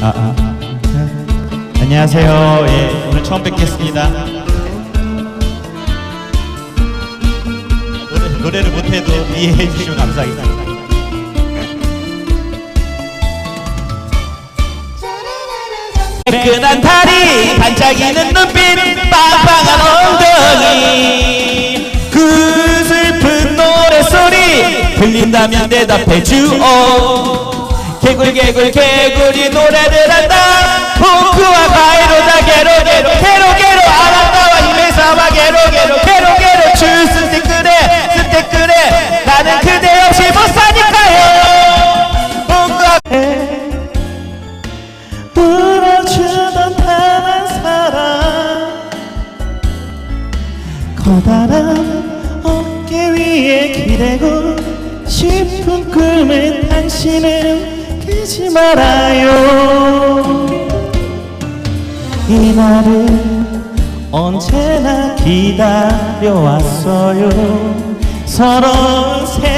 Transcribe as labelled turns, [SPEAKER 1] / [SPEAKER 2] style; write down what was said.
[SPEAKER 1] 아, 아, 아. 안녕하세요. 예, 오늘 처음 뵙겠습니다. 노래, 노래를 못해도 이해해 주시면 감사하겠습니다. 매끈한 다리 반짝이는 눈빛 빵빵한 들린다면 대답해 주오 개굴 개굴 개굴이 노래를 한다. 포크와 가이로다 게로 게로 게로 게로 아름다워 힘의 사와 게로 게로 게로 게로 때 그래 쓸때 그래 나는 그대 없이 못 사니까요. 뭔가 울어주던 단한 사람 커다란 어깨 위에 기대고 싶은 꿈을 당신은 깨지 말아요. 이 날을 언제나 기다려왔어요. 서러운 새